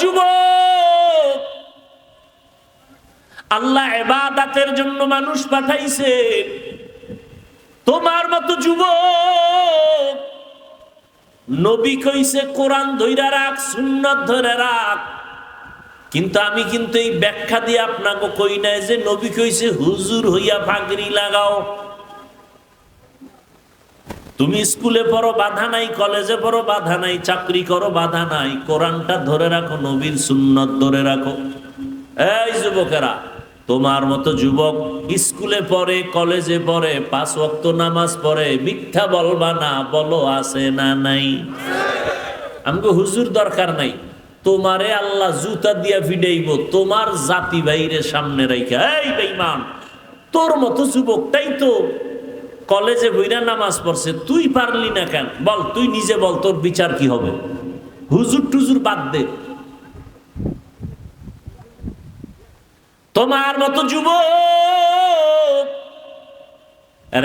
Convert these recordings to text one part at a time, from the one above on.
যুবক, আল্লাহ এবাদাতের জন্য মানুষ পাঠাইছে। তোমার মতো যুবক, নবী কইছে, কোরআন ধৈরা রাখ, সুন্নত ধরে রাখ। কিন্তু আমি কিন্তু এই ব্যাখ্যা দিয়ে আপনাকে কই নাই যে নবী কইছে, হুজুর হইয়া ফাগরি লাগাও। তুমি স্কুলে পড়ো, বাধা নাই, কলেজে পড়ো, বাধা নাই, চাকরি করো, বাধা নাই। কোরআনটা ধরে রাখো, নবীর সুন্নত ধরে রাখো। এই যুবকেরা, তোমার মতো যুবক স্কুলে পড়ে, কলেজে পড়ে, পাঁচ ওয়াক্ত নামাজ পড়ে, মিথ্যা বলবা না, বলো আছে না নাই? আমাকে হুজুর দরকার নাই। তোমারে আল্লাহ জুতা দিয়া ফিডাইব তোমার জাতি বাইরে সামনে রাইখা। এই বেঈমান, তোর মতো যুবকটাই তো কলেজে বইরা নামাজ পড়ছে, তুই পারলি না কেন? বল, তুই নিজে বল, তোর বিচার কি হবে? হুজুর টুজুর বাদ দে। তোমার মতো যুবক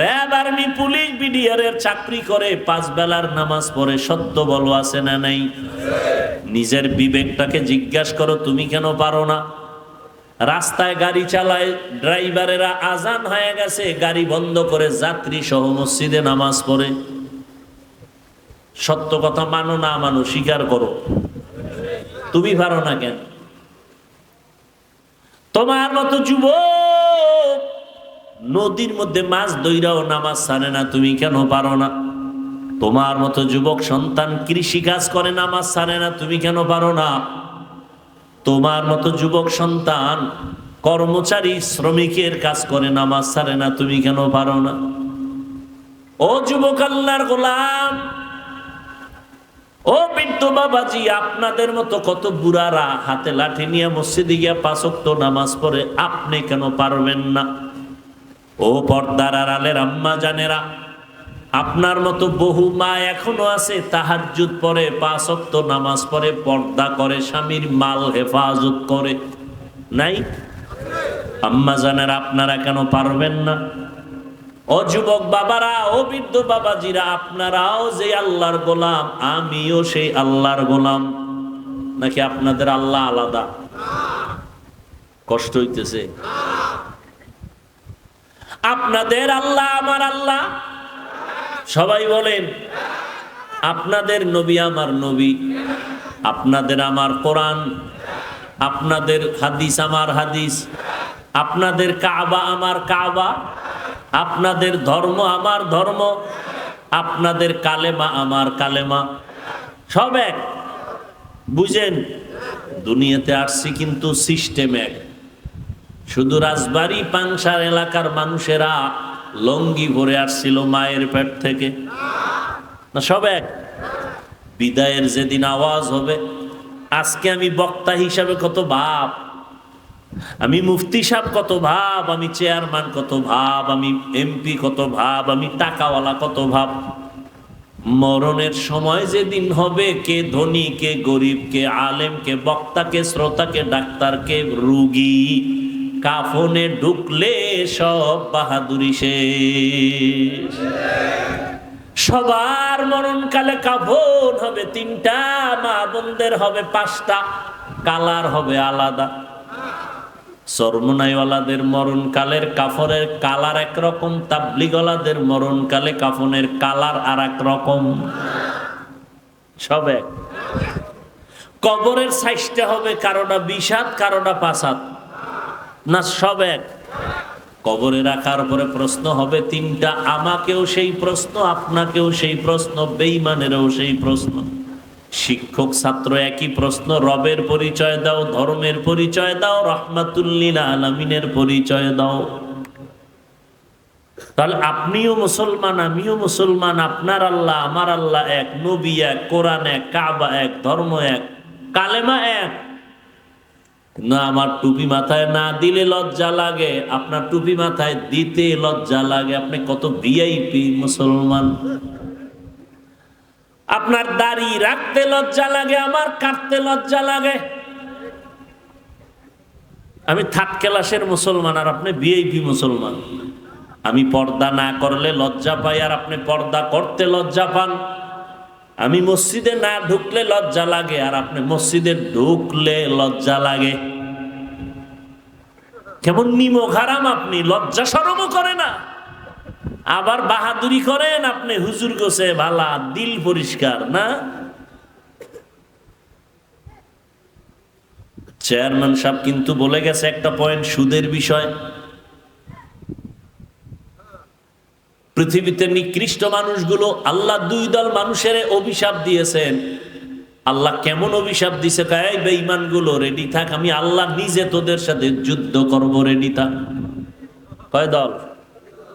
র্যাব আর্মি পুলিশ বিডিআরের চাকরি করে, পাঁচ বেলার নামাজ পড়ে, সত্য বলো আছে না নাই? নিজের বিবেকটাকে জিজ্ঞাসা করো, তুমি কেন পারো না? রাস্তায় গাড়ি চালায়, ড্রাইভারেরা আজান হয়ে গেছে, গাড়ি বন্ধ করে যাত্রী সহ মসজিদে নামাজ পড়ে। সত্য কথা মানো না মানো, স্বীকার করো। তুমি পারো না কেন? তোমার মতো যুবক, নদীর মধ্যে মাছ দইরাও নামাজ ছাড়ে না, তুমি কেন পারো না? তোমার মতো যুবক সন্তান কৃষি কাজ করে, নামাজ ছাড়ে না, তুমি কেন পারো না? তোমার মতো যুবক সন্তান কর্মচারী শ্রমিকের কাজ করে, নামাজ ছাড়ে না, তুমি কেন পারো না? ও যুবক আল্লাহর গোলাম, ও বৃদ্ধ বাবাজি, আপনাদের মতো কত বুড়ারা হাতে লাঠি নিয়ে মসজিদে গিয়া পাঁচক্ত নামাজ পড়ে, আপনি কেন পারবেন না? ও পর্দার আড়ালের আম্মা জানেরা আপনার মতো বহু মা এখনও আছে, তাহাজ্জুদ পরে পাঁচক্ত নামাজ পড়ে, পর্দা করে, স্বামীর মাল হেফাজত করে। নাই? আম্মা জানেরা আপনারা কেন পারবেন না? ও যুবক বাবারা, ও বৃদ্ধ বাবাজিরা, আপনারাও যে আল্লাহর গোলাম, আমিও সেই আল্লাহর গোলাম। নাকি আপনাদের আল্লাহ আলাদা? কষ্ট হইতেছে। আপনাদের আল্লাহ, আমার আল্লাহ সবাই বলেন, আপনাদের নবী আমার নবী, আপনাদের আমার কোরআন, আপনাদের হাদিস আমার হাদিস, আপনাদের কাবা আমার কাবা, আপনাদের ধর্ম আমার ধর্ম, আপনাদের কালেমা আমার কালেমা, সব এক। বুঝেন, দুনিয়াতে আসছি কিন্তু সিস্টেম এক। শুধু রাজবাড়ি, পাংশার এলাকার মানুষেরা লঙ্গি ভরে আসছিল মায়ের পেট থেকে। না, সব এক। বিদায়ের যেদিন আওয়াজ হবে, আজকে আমি বক্তা হিসাবে কত ভাব। আমি মুফতি সাহেব কত ভাব, আমি চেয়ারম্যান কত ভাব, আমি এমপি কত ভাব, আমি টাকাওয়ালা কত ভাব। মরণের সময় যেদিন হবে, কে ধনী, কে গরিব, কে আলেম, কে বক্তা, কে শ্রোতা, কে ডাক্তার, কে রুগী কাফনে ঢুকলে সব বাহাদুরি শেষ। সবার মরণকালে কাফন হবে, তিনটা, মা বোনদের হবে পাঁচটা, কালার হবে আলাদা। চর্মনাইওয়ালাদের মরণকালের কাফনের কালার একরকম, তাবলিগলাদের মরণকালে কাফনের কালার আর এক রকম সব এক। কবরের সাইজটা হবে কারোটা বিষাদ কারোটা পাসাদ না, সব এক। কবরে রাখার পরে প্রশ্ন হবে, তিনটা আমাকেও সেই প্রশ্ন, আপনাকেও সেই প্রশ্ন বেইমানেরও সেই প্রশ্ন। শিক্ষক, ছাত্র একই প্রশ্ন, রবের পরিচয় দাও, ধর্মের পরিচয় দাও, রহমাতুল্লিল আলমিনের পরিচয় দাও। তাহলে আপনিও মুসলমান, আমিও মুসলমান, আপনার আল্লাহ, আমার আল্লাহ এক, নবী এক, কোরআন এক, কাবা এক, ধর্ম এক, কালেমা এক। না, আমার টুপি মাথায় না দিলে লজ্জা লাগে। আপনার টুপি মাথায় দিতে লজ্জা লাগে। আপনি কত ভিআইপি মুসলমান। আপনার দাড়ি রাখতে লজ্জা লাগে, আমার কাটতে লজ্জা লাগে। আমি থার্ড ক্লাসের মুসলমান আর আপনি ভিআইপি মুসলমান। আমি পর্দা না করলে লজ্জা পাই আর আপনি পর্দা করতে লজ্জা পান। আমি মসজিদে না ঢুকলে লজ্জা লাগে আর আপনি মসজিদে ঢুকলে লজ্জা লাগে। কেমন নিমক হারাম আপনি, লজ্জা সরমও করে না। আবার বাহাদুরি করেন আপনি, হুজুর গোছে ভালা, দিল পরিষ্কার, না? চেয়ারম্যান সাহেব কিন্তু বলে গেছে একটা পয়েন্ট সুদের বিষয়। পৃথিবীতে নিকৃষ্ট মানুষগুলো আল্লাহ দুই দল মানুষের অভিশাপ দিয়েছেন। আল্লাহ কেমন অভিশাপ দিছে? কায় বেঈমানগুলো রেডি থাক, আমি আল্লাহ নিজে তোদের সাথে যুদ্ধ করব রেডি থাক। কয় দল?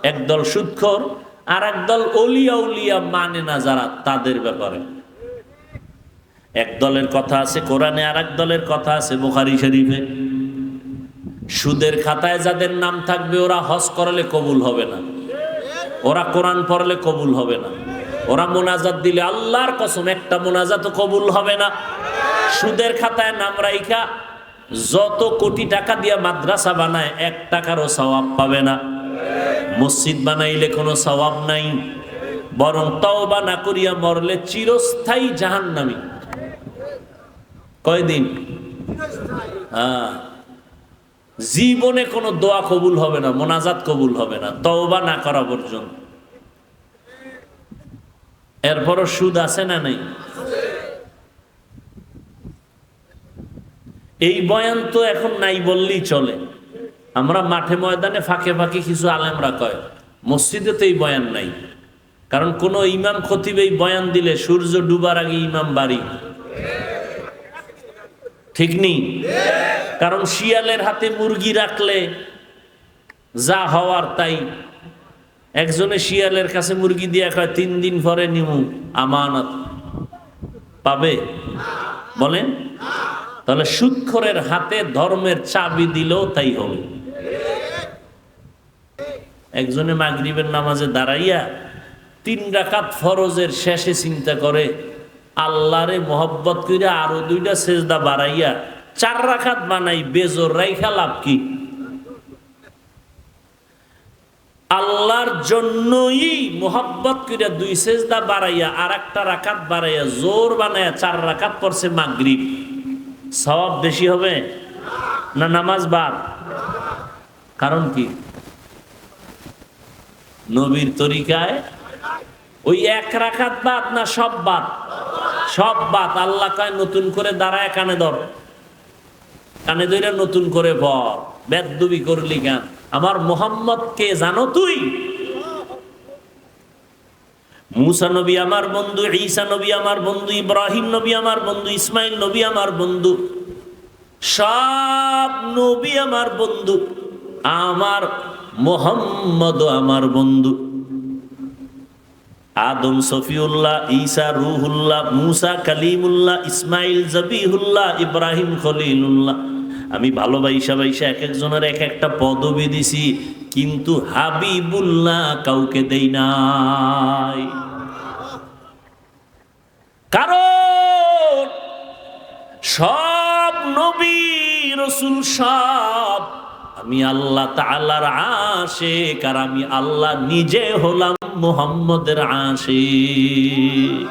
এক দল সুৎখর, আর এক দল অলিয়া উলিয়া মানে না যারা তাদের ব্যাপারে। এক দলের কথা আছে কোরআনে, আর এক দলের কথা আছে বোখারি শরীফে। সুদের খাতায় যাদের নাম থাকবে, ওরা হজ করলে কবুল হবে না। ওরা কোরআন পড়লে কবুল হবে না। ওরা মোনাজাত দিলে আল্লাহর কসম, একটা মোনাজাত কবুল হবে না। সুদের খাতায় নাম রাইখা, যত কোটি টাকা দিয়ে মাদ্রাসা বানায়, এক টাকারও সওয়াব পাবে না। মসজিদ বানাইলে কোনো সওয়াব নাই। বরং তওবা না করিয়া মরলে চিরস্থায়ী জাহান্নামী। কয়দিন? হ্যাঁ। জীবনে কোনো দোয়া কবুল হবে না, মোনাজাত কবুল হবে না। তওবা না করা পর্যন্ত। এরপরও সুদ আছে না নাই? এই বয়ান তো এখন নাই বললেই চলে। আমরা মাঠে ময়দানে ফাঁকে ফাঁকে কিছু আলেমরা কয়, মসজিদে তো এই বয়ান নাই। কারণ কোনো ইমাম খতিব এই বয়ান দিলে সূর্য ডুবার আগে ইমাম বাড়ি। ঠিক নেই কারণ শিয়ালের হাতে মুরগি রাখলে যা হওয়ার তাই একজনে শিয়ালের কাছে মুরগি দিয়ে কয়, তিন দিন পরে নিমু, আমানত। পাবে? বলেন। তাহলে সুৎখরের হাতে ধর্মের চাবি দিলেও তাই হবে। একজনে মাগরিবের নামাজে দাঁড়াইয়া তিন রাকাত ফরজের শেষে চিন্তা করে, আল্লাহরে মোহব্বত কইরা আরও দুইটা সেজদা বাড়াইয়া চার রাখাত বানাই, বেজর রাইখা লাভ কি? আল্লাহর জন্যই মোহাব্বত কইরা দুই সেজদা বাড়াইয়া আর একটা রাকাত বাড়াইয়া জোর বানাইয়া চার রাকাত পড়ছে মাগরিব। সওয়াব বেশি হবে না নামাজ বাদ? কারণ কি? নবীর তরিকায় ওই এক রাখাত বাদ না সব বাদ? সব বাদ। আল্লাহ কয়, নতুন করে দাঁড়ায় কানে ধর। কানে ধরে নতুন করে পর বেদবি করলি কেন? আমার মোহাম্মদ কে জানো তুই? মুসা নবী আমার বন্ধু, ঈসা নবী আমার বন্ধু, ইব্রাহিম নবী আমার বন্ধু ইসমাইল নবী আমার বন্ধু, সব নবী আমার বন্ধু, আমার মোহাম্মদ আমার বন্ধু। আদম সফিউল্লাহ, ঈসা রুহুল্লাহ, মুসা কালিমুল্লাহ ইসমাইল জবিহুল্লাহ, ইব্রাহিম খলিলুল্লাহ। আমি ভালোবাইসা বাইসা এক একজনের এক একটা পদবি দিছি, কিন্তু হাবিবুল্লাহ কাউকে দেই নাই। কারণ সব নবী রসুল সব আমি আল্লাহ তাআলার আশেক, আর আমি আল্লাহ নিজে হলাম মোহাম্মদের আশেক।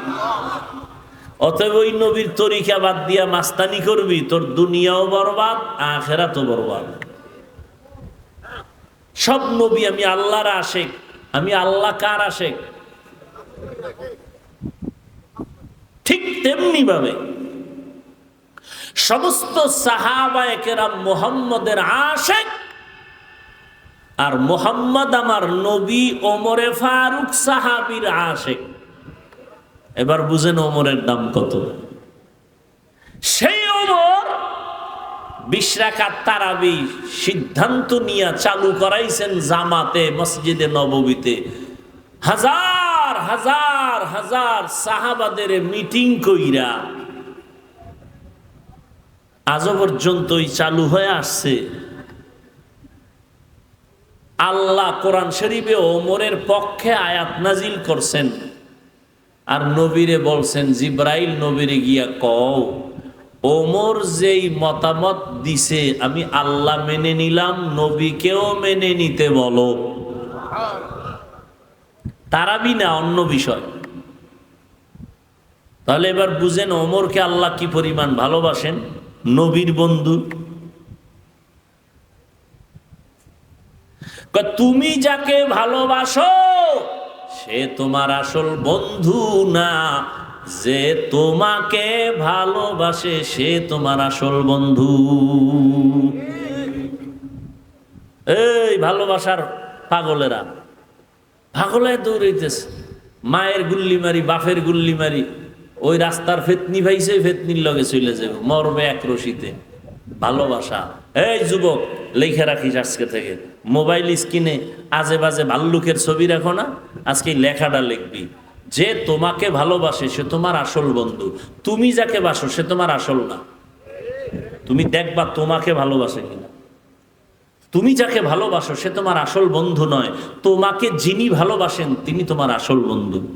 অতএব ওই নবীর তরিকা বাদ দিয়া মাস্তানি করবি, তোর দুনিয়াও বরবাদ, আখেরাতও বরবাদ। সব নবী আমি আল্লাহর আশেক, আমি আল্লাহ কার আশেক? ঠিক তেমনি ভাবে সমস্ত সাহাবায়ে কেরাম মোহাম্মদের আশেক আর মোহাম্মদ আমার নবী ওমরে ফারুক সাহাবির আশেক। এবার বুঝেন ওমরের দাম কত। সেই ওমর বিশ্রাকাত তারাবি সিদ্ধান্ত নিয়ে চালু করাইছেন জামাতে, মসজিদে নববীতে। হাজার হাজার হাজার সাহাবাদের মিটিং কইরা আজও পর্যন্তই চালু হয়ে আসছে। আল্লাহ কোরআন শরীফে ওমরের পক্ষে আয়াত নাজিল করছেন। আর নবীরে বলছেন, জিব্রাইল নবীরে গিয়া কও, ওমর যেই মতামত দিছে, আমি আল্লাহ মেনে নিলাম, নবীকেও মেনে নিতে বলো। তারাবি না, অন্য বিষয়। তাহলে এবার বুঝেন অমরকে আল্লাহ কি পরিমাণ ভালোবাসেন? নবীর বন্ধু। তুমি যাকে ভালোবাসো সে তোমার আসল বন্ধু না। যে তোমাকে ভালোবাসে, সে তোমার আসল বন্ধু। এই ভালোবাসার পাগলেরা পাগলে দৌড়াইতেছে মায়ের গুল্লি মারি বাফের গুল্লি মারি ওই রাস্তার ফেতনি ভাইছে ফেতনির লগে চলে যাবে মরবে এক রশিতে। ভালোবাসা। এই যুবক, লেখে রাখিস আজকে থেকে। মোবাইল স্ক্রিনে আজে বাজে ভাল্লুকের ছবি রাখো না, আজকে লেখাটা লিখবি। যে তোমাকে ভালোবাসে, সে তোমার আসল বন্ধু। তুমি যাকে বাসো, সে তোমার আসল না। তুমি দেখবা তোমাকে ভালোবাসে কিনা। তুমি যাকে ভালোবাসো, সে তোমার আসল বন্ধু নয়। তোমাকে যিনি ভালোবাসেন, তিনি তোমার আসল বন্ধু।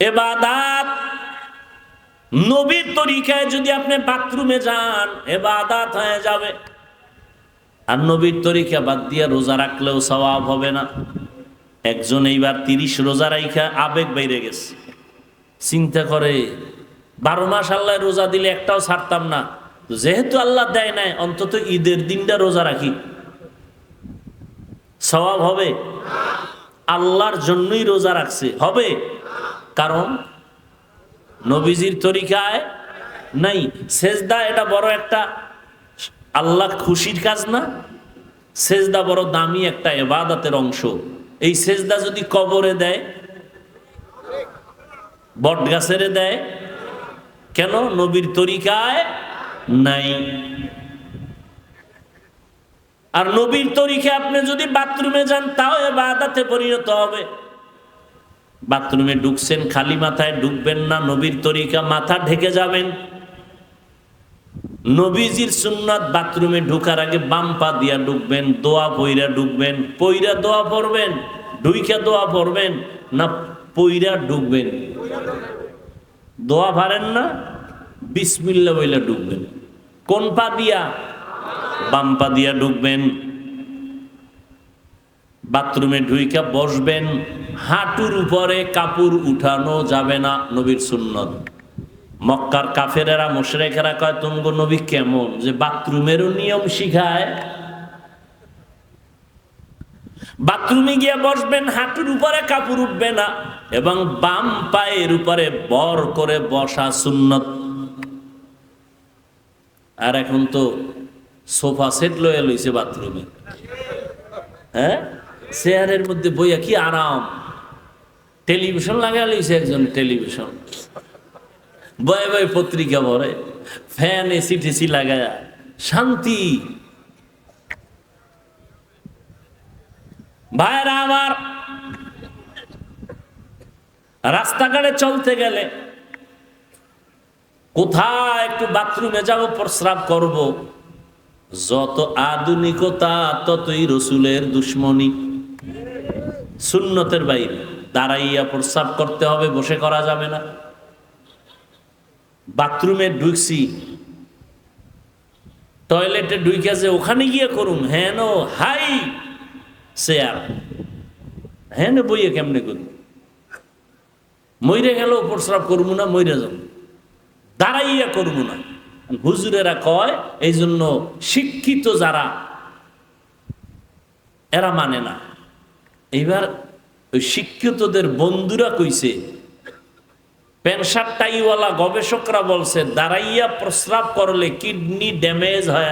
এবাদাত। নবীর তরিকায় যদি আপনি বাথরুমে যান, এবাদাত হয়ে যাবে। আর নবীর তরিকা বাদ দিয়া রোজা রাখলেও সওয়াব হবে না। একজন এইবার তিরিশ রোজা রাইখা আবেগ বাইরে গেছে। চিন্তা করে, বারো মাস আল্লাহ রোজা দিলে একটাও ছাড়তাম না। যেহেতু আল্লাহ দেয় নাই, অন্তত ঈদের দিনটা রোজা রাখি। স্বভাব হবে? আল্লাহর জন্যই রোজা রাখছে। হবে? কারণ নবীজির তরিকায় নাই। সেজদা এটা বড় একটা আল্লাহ খুশির কাজ না? সেজদা বড় দামি একটা এবাদাতের অংশ। এই সেজদা যদি কবরে দেয় বট গাছের দেয়, কেন নবীর তরিকায় নাই? আর নবীর তরিকায় আপনি যদি বাথরুমে যান, তাও এবাদাতে পরিণত হবে। বাথরুমে ঢুকছেন, খালি মাথায় ঢুকবেন না, নবীর তরিকা, মাথা ঢেকে যাবেন। নবীজির সুন্নাত বাথরুমে ঢুকার আগে বাম পা দিয়া ঢুকবেন, দোয়া পইরা ঢুকবেন, পইরা দোয়া পড়বেন, ঢুইকা দোয়া পড়বেন, না পইরা ঢুকবেন। দোয়া ভারেন না, বিসমিল্লা বইলা ঢুকবেন। কোন পা দিয়া? বাম পা দিয়া ঢুকবেন। বাথরুমে ঢুইকা বসবেন। হাঁটুর উপরে কাপড় উঠানো যাবে না নবীর সুন্নত। মক্কার কাফেরেরা, মোশরেকেরা কয় তুঙ্গ নবী কেমন? যে বাথরুমেরও নিয়ম শিখায়। বাথরুমে গিয়ে বসবেন, হাঁটুর উপরে কাপড় উঠবে না এবং বাম পায়ের উপরে বর করে বসা সুন্নত। আর এখন তো সোফা সেট লয়ে লইছে বাথরুমে। হ্যাঁ? চেয়ারের মধ্যে বইয়া কি আরাম। টেলিভিশন লাগা লইছে একজন টেলিভিশন। বয়ে বয়ে পত্রিকা ভরে ফ্যান এসি টেসি লাগায়, শান্তি। ভাইরা আমার, রাস্তাঘাটে চলতে গেলে কোথায় একটু বাথরুমে যাব, প্রস্রাব করব। যত আধুনিকতা, ততই রসুলের দুশ্মনী। সুন্নতের বাইরে। দাঁড়াইয়া প্রস্রাব করতে হবে, বসে করা যাবে না। বাথরুমে ঢুকছি। টয়লেটে ঢুকে যে ওখানে গিয়ে করুম হ্যাঁ হাই চেয়ার হ্যাঁ বইয়ে কেমনে করি? মইরে গেল প্রস্রাব করব না, মইরে যাব। দাঁড়াইয়া করব না। হুজুরেরা কয়, এই জন্য শিক্ষিত যারা, এরা মানে না। এইবার ওই শিক্ষিতদের বন্ধুরা কইছে পেনশার টাইওয়ালা গবেষকরা বলছে দাঁড়াইয়া প্রস্রাব করলে কিডনি ড্যামেজ হয়